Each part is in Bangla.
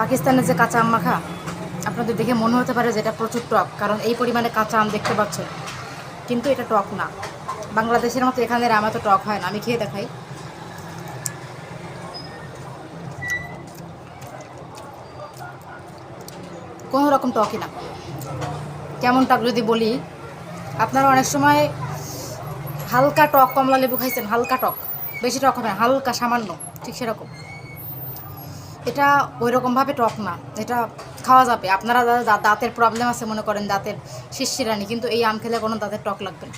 পাকিস্তানের যে কাঁচা আম মাখা, আপনাদের দেখে মনে হতে পারে যে এটা প্রচুর টক, কারণ এই পরিমাণে কাঁচা আম দেখতে পাচ্ছেন কিন্তু এটা টক না। বাংলাদেশের মতো এখানের আম এত টক হয় না, আমি খেয়ে দেখাই। কোনো রকম টকই না। কেমন টক যদি বলি, আপনারা অনেক সময় হালকা টক কমলা লেবু খাইছেন, হালকা টক। বেশি টক হবে হালকা সামান্য, ঠিক সেরকম। এটা ওই রকমভাবে টক না। এটা খাওয়া যাবে। আপনারা দাদা দাঁতের প্রবলেম আছে মনে করেন, দাঁতের শিশিরানি কিন্তু এই আম খেলে কোনো দাঁতের টক লাগবে না।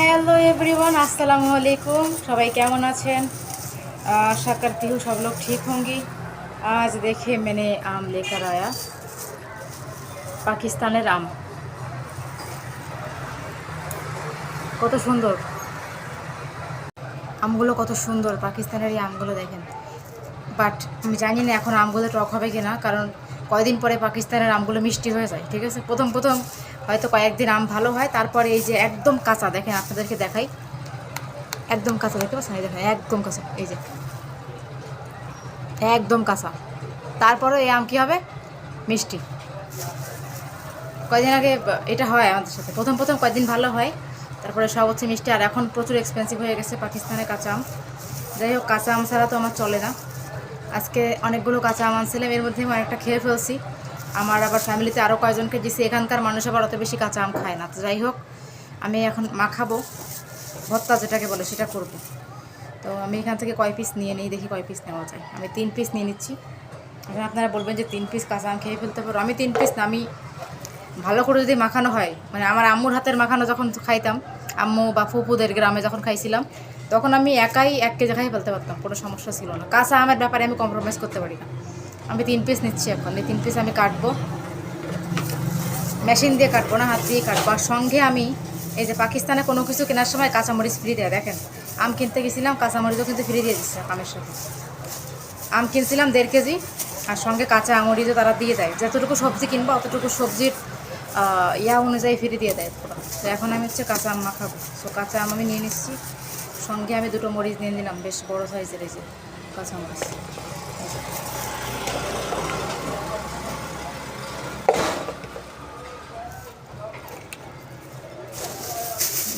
হ্যালো এভরিওয়ান আসসালামু আলাইকুম। সবাই কেমন আছেন? সাকার তিহু সব লোক ঠিক হঙ্গি আজ দেখে মেনে আম লেখার আয়া পাকিস্তানের আম। কত সুন্দর। আমগুলো কত সুন্দর পাকিস্তানের এই আমগুলো দেখেন। বাট আমি জানি না এখন আমগুলো টক হবে কি না কারণ কয়দিন পরে পাকিস্তানের আমগুলো মিষ্টি হয়ে যায়, ঠিক আছে? প্রথম প্রথম হয়তো কয়েকদিন আম ভালো হয়, তারপরে এই যে একদম কাঁচা, দেখেন আপনাদেরকে দেখাই। একদম কাঁচা, দেখতে পাচ্ছেন? এই দেখেন, একদম কাঁচা, এই যে। একদম কাঁচা। তারপরে এই আম কী হবে? মিষ্টি। কয়দিন আগে এটা হয় আমাদের সাথে। প্রথম প্রথম কয়েকদিন ভালো হয়? তারপরে সব হচ্ছে মিষ্টি। আর এখন প্রচুর এক্সপেন্সিভ হয়ে গেছে পাকিস্তানের কাঁচা আম। যাই হোক, কাঁচা আম ছাড়া তো আমার চলে না। আজকে অনেকগুলো কাঁচা আম আনছিলাম, এর মধ্যে আমি অনেকটা খেয়ে ফেলছি। আমার আবার ফ্যামিলিতে আরও কয়েকজনকে দিছি, এখানকার মানুষ আবার অত বেশি কাঁচা আম খায় না। তো যাই হোক, আমি এখন মাখাবো। ভর্তা যেটাকে বলে সেটা করব। তো আমি এখান থেকে কয় পিস নিয়ে নিই, দেখি কয় পিস নেওয়া যায়। আমি তিন পিস নিয়ে নিচ্ছি। এখন আপনারা বলবেন যে তিন পিস কাঁচা আম খেয়ে ফেলতে পারো। আমি তিন পিস না, আমি ভালো করে যদি মাখানো হয় মানে আমার আম্মুর হাতের মাখানো যখন খাইতাম আম্মু বা ফুপুদের গ্রামে যখন খাইছিলাম, তখন আমি একাই এক কেজি খাই ফেলতে পারতাম, কোনো সমস্যা ছিল না। কাঁচা আমের ব্যাপারে আমি কম্প্রোমাইজ করতে পারি না। আমি তিন পিস নিচ্ছি এখন, এই তিন পিস আমি কাটবো। মেশিন দিয়ে কাটবো না, হাত দিয়ে কাটবো। আর সঙ্গে আমি এই যে পাকিস্তানে কোনো কিছু কেনার সময় কাঁচামরিচ ফ্রি দেয়, দেখেন। আম কিনতে গেছিলাম, কাঁচামরিচও কিন্তু ফ্রি দিয়ে দিচ্ছে আমের সাথে। আম কিনছিলাম দেড় কেজি, আর সঙ্গে কাঁচা আমরিচও তারা দিয়ে দেয়। যতটুকু সবজি কিনবো, অতটুকু সবজির ইয়া অনুযায়ী ফিরে দিয়ে দেয় পুরো। তো এখন আমি হচ্ছে কাঁচা আম মাখাবো। তো কাঁচা আম আমি নিয়ে নিচ্ছি। সঙ্গে আমি দুটো মরিচ নিয়ে নিলাম। বেশ বড় সাইজের এই যে কাঁচা মরিচ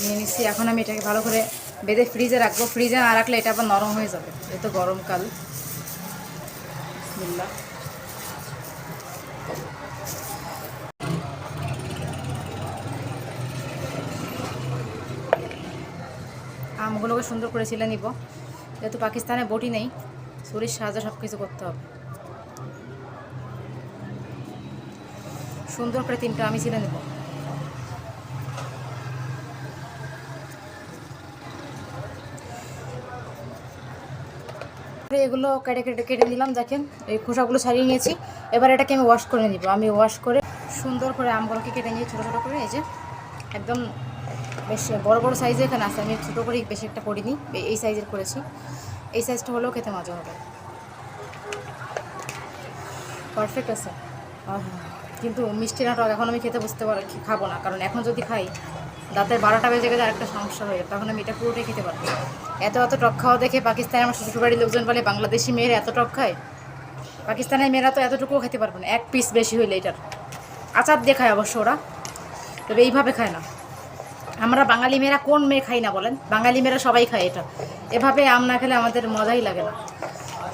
নিয়ে নিচ্ছি। এখন আমি এটাকে ভালো করে বেঁধে ফ্রিজে রাখব। ফ্রিজে না রাখলে এটা আবার নরম হয়ে যাবে। এই তো গরমকাল। আমগুলোকে সুন্দর করে ছিলে নিব। যেহেতু পাকিস্তানে বটি নেই ছুরির সাহায্যে সব কিছু করতে হবে। সুন্দর করে তিনটা আমি ছিলে নেব। এগুলো কেটে কেটে কেটে নিলাম, দেখেন, এই খোসাগুলো ছাড়িয়ে নিয়েছি। এবার এটাকে আমি ওয়াশ করে নিব। আমি ওয়াশ করে সুন্দর করে আমগুলোকে কেটে নিয়ে ছোটো ছোটো করে এই যে একদম বেশ বড় বড় সাইজে এখানে আছে। আমি ছোটো করে বেশি একটা করিনি, এই সাইজের করেছি। এই সাইজটা হলেও খেতে মজা হবে। পারফেক্ট আছে। কিন্তু মিষ্টি নাটক এখন আমি খেতে বুঝতে পার খাব না। কারণ এখন যদি খাই দাঁতের বারোটা বেজে গেলে আরেকটা সমস্যা হয়ে তখন আমি এটা পুরোটাই খেতে পারব এত এত টক খাওয়া দেখে পাকিস্তানে আমার শ্বশুরবাড়ির লোকজন বলে, বাংলাদেশি মেয়েরা এত টক খায়? পাকিস্তানের মেয়েরা তো এতটুকুও খেতে পারবে না। এক পিস বেশি হইলে এটার। আচার দিয়ে খায় অবশ্য ওরা। তবে এইভাবে খায় না। আমরা বাঙালি মেয়েরা কোন মেয়ে খাই না বলেন? বাঙালি মেয়েরা সবাই খায় এটা। এভাবে আম না খেলে আমাদের মজাই লাগে না।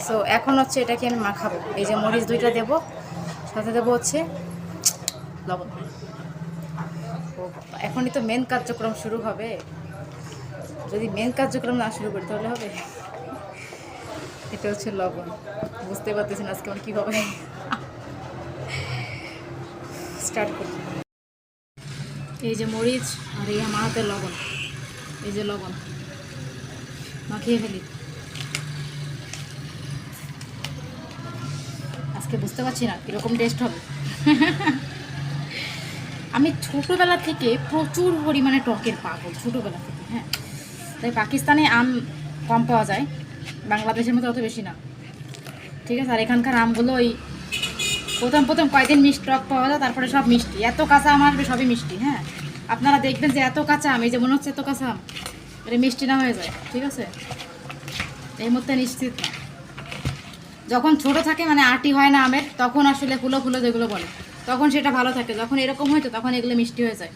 সো এখন হচ্ছে এটাকে আমি মাখাবো। এই যে মরিচ দুইটা দেবো। সাথে দেবো হচ্ছে লবণ। এখনই তো মেন কার্যক্রম শুরু হবে। যদি মেন কার্যক্রম না শুরু করি তাহলে হবে? এটা হচ্ছে লবণ। বুঝতে পারতেছেন আজকে আমার কী হবে? স্টার্ট করি এই যে মরিচ আর এই আমার হাতে লবণ। এই যে লবণ। মাখিয়ে ফেলি। আজকে বুঝতে পারছি না কীরকম টেস্ট হবে। আমি ছোটোবেলা থেকে প্রচুর পরিমাণে টকের পাগল, ছোটোবেলা থেকে হ্যাঁ। তাই পাকিস্তানে আম কম পাওয়া যায়, বাংলাদেশের মতো অত বেশি না। ঠিক আছে? আর এখানকার আমগুলো ওই প্রথম প্রথম কয়েকদিন মিষ্টি টক পাওয়া যায়, তারপরে সব মিষ্টি। এত কাঁচা আম আসবে, সবই মিষ্টি হ্যাঁ? আপনারা দেখবেন যে এত কাঁচা আম, এই যে মনে হচ্ছে এত কাঁচা আম এটা মিষ্টি না হয়ে যায়, ঠিক আছে? এই মুহূর্তে নিশ্চিত যখন ছোট থাকে মানে আটি হয় না আমের, তখন আসলে ফুলো ফুলো যেগুলো বলে, তখন সেটা ভালো থাকে। যখন এরকম হয়তো, তখন এগুলো মিষ্টি হয়ে যায়।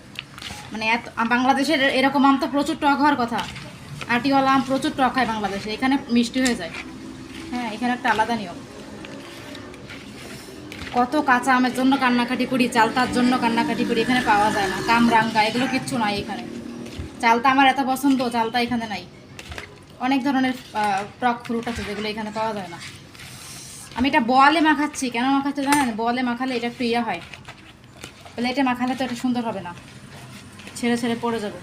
মানে এত, বাংলাদেশের এরকম আম তো প্রচুর টক হওয়ার কথা। আটিওয়ালা আম প্রচুর টক হয় বাংলাদেশে, এখানে মিষ্টি হয়ে যায়। হ্যাঁ এখানে একটা আলাদা নিয়ম। কত কাঁচা আমের জন্য কান্নাকাটি করি, চালতার জন্য কান্নাকাটি করি, এখানে পাওয়া যায় না। কামরাঙ্গা, এগুলো কিচ্ছু নাই এখানে। চালতা আমার এত পছন্দ, চালতা এখানে নাই। অনেক ধরনের টক ফ্রুট আছে যেগুলো এখানে পাওয়া যায় না। আমি এটা বলে মাখাচ্ছি, কেন মাখাচ্ছি জানেন? বলে মাখালে এটা একটু ইয়ে হয়। প্লেটে মাখালে তো এটা সুন্দর হবে না। ছেড়ে ছেড়ে পড়ে যাবে।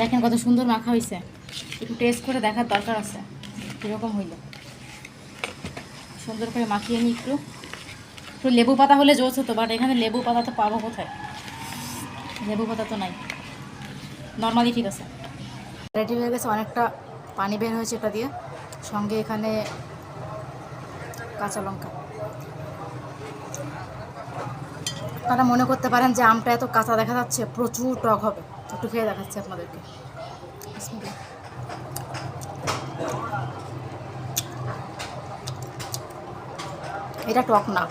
দেখেন কত সুন্দর মাখা হয়েছে একটু টেস্ট করে দেখার দরকার আছে। কীরকম হইল। সুন্দর করে মাখিয়ে নিই একটু। একটু লেবু পাতা হলে জোস হতো বাট এখানে লেবু পাতা তো পাবো কোথায়? লেবু পাতা তো নাই। নর্মালি ঠিক আছে। রেডি হয়ে গেছে, অনেকটা পানি বের হয়েছে এটা দিয়ে। সঙ্গে এখানে কাঁচা লঙ্কা। আপনারা মনে করতে পারেন যে আমটা এত কাঁচা দেখা যাচ্ছে, প্রচুর টক হবে। একটু খেয়ে দেখাচ্ছি আপনাদেরকে। এটা টক না।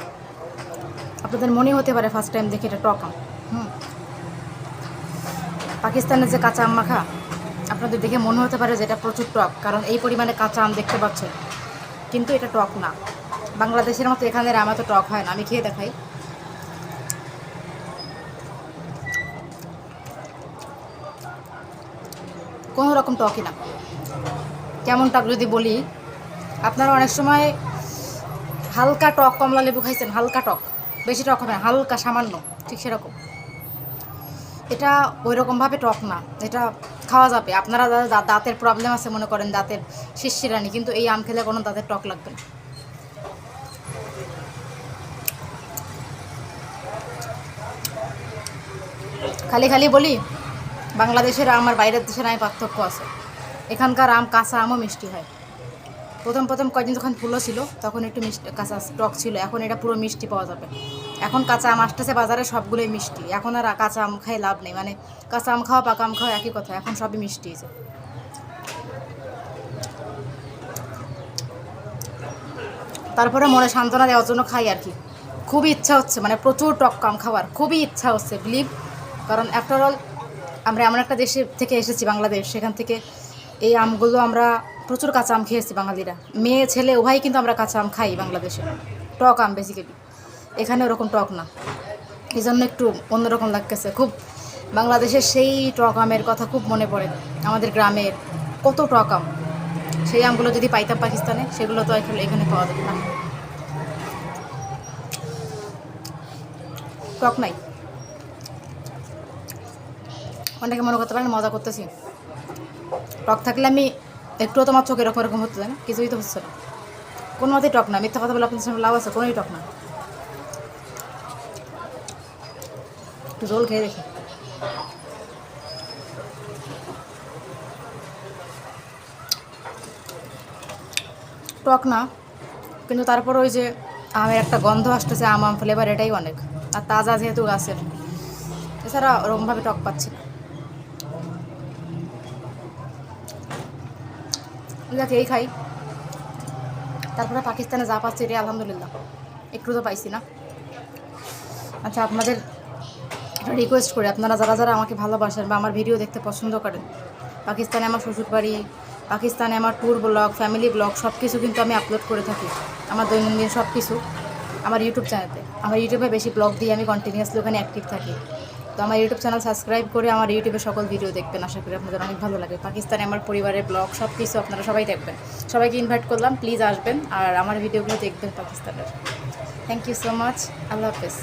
আপনাদের মনে হতে পারে ফার্স্ট টাইম দেখে এটা টক হুম। পাকিস্তানের যে কাঁচা আম মাখা, আপনাদের দেখে মনে হতে পারে যে এটা প্রচুর টক, কারণ এই পরিমাণে কাঁচা আম দেখতে পাচ্ছেন। কিন্তু এটা টক না। বাংলাদেশের মতো এখানের আম এত টক হয় না, আমি খেয়ে দেখাই। কোনো রকম টকই না। কেমন টক যদি বলি, আপনারা অনেক সময় হালকা টক কমলা লেবু খাইছেন, হালকা টক। বেশি টক হবে হালকা সামান্য, ঠিক সেরকম। এটা ওই রকমভাবে টক না, এটা খাওয়া যাবে। আপনারা দাঁতের প্রবলেম আছে মনে করেন, দাঁতের শিরশিরানি, কিন্তু এই আম খেলে কোনো দাঁতের টক লাগবে না। খালি খালি বলি, বাংলাদেশের আম আর বাইরের দেশের আম পার্থক্য আছে। এখানকার আম কাঁচা আমও মিষ্টি হয়। প্রথম প্রথম কয়েকদিন যখন ফুলো ছিল, তখন একটু মিষ্টি, কাঁচা স্টক ছিল। এখন এটা পুরো মিষ্টি পাওয়া যাবে। এখন কাঁচা আম আসতেছে বাজারে, সবগুলোই মিষ্টি। এখন আর কাঁচা আম খাই লাভ নেই। মানে কাঁচা আম খাওয়া, পাকা আম খাওয়া একই কথা। এখন সবই মিষ্টি হয়েছে তারপরে মনে সান্ত্বনা দেওয়ার জন্য খাই আর কি। খুবই ইচ্ছা হচ্ছে মানে প্রচুর টক আম খাওয়ার। খুবই ইচ্ছা হচ্ছে বিলিভ কারণ আফটার অল আমরা এমন একটা দেশে থেকে এসেছি, বাংলাদেশ। সেখান থেকে এই আমগুলো আমরা প্রচুর কাঁচা আম খেয়েছি বাঙালিরা। মেয়ে, ছেলে উভয় কিন্তু আমরা কাঁচা আম খাই বাংলাদেশে। টক আম বেসিক্যালি এখানে ওরকম টক না। এই জন্য একটু অন্যরকম লাগতেছে। খুব বাংলাদেশের সেই টক আমের কথা খুব মনে পড়ে। আমাদের গ্রামের কত টক আম। সেই আমগুলো যদি পাইতাম পাকিস্তানে, সেগুলো তো এখন এখানে পাওয়া যাবে না। টক নাই। অনেকে মনে করতে পারেন মজা করতেছি। টক থাকলে আমি একটুও তোমার চোখ এরকম এরকম হচ্ছে না, কিছুই তো হচ্ছে না। কোনো মতেই টক না, মিথ্যা কথা বলে আপনার সঙ্গে লাভ আছে, কোনোই টক না। একটু জল খেয়ে দেখি। টক না, কিন্তু তারপর ওই যে আমের একটা গন্ধ আসতেছে, আম আম ফ্লেভার এটাই অনেক। আর তাজা যেহেতু গাছের, এছাড়া ওরকমভাবে টক পাচ্ছি না। যাকে এই খাই। তারপরে পাকিস্তানে যা পাচ্ছি এটাই আলহামদুলিল্লাহ। একটু তো পাইছি না। আচ্ছা আপনাদের একটা রিকোয়েস্ট করি। আপনারা যারা যারা আমাকে ভালোবাসেন বা আমার ভিডিও দেখতে পছন্দ করেন, পাকিস্তানে আমার শ্বশুরবাড়ি, পাকিস্তানে আমার ট্যুর ব্লগ ফ্যামিলি ব্লগ সব কিছু কিন্তু আমি আপলোড করে থাকি। আমার দৈনন্দিন সব কিছু আমার ইউটিউব চ্যানেলে আমার ইউটিউবে বেশি ব্লগ দিয়ে আমি কন্টিনিউয়াসলি ওখানে অ্যাক্টিভ থাকি। আমার ইউটিউব চ্যানেল সাবস্ক্রাইব করে আমার ইউটিউবে সকল ভিডিও দেখবেন, আশা করি আপনাদের অনেক ভালো লাগে। পাকিস্তানে আমার পরিবারের ব্লগ সব কিছু আপনারা সবাই দেখবেন। সবাইকে ইনভাইট করলাম প্লিজ আসবেন, আর আমার ভিডিওগুলো দেখবেন পাকিস্তানের। থ্যাংক ইউ সো মাচ আল্লাহ হাফেজ।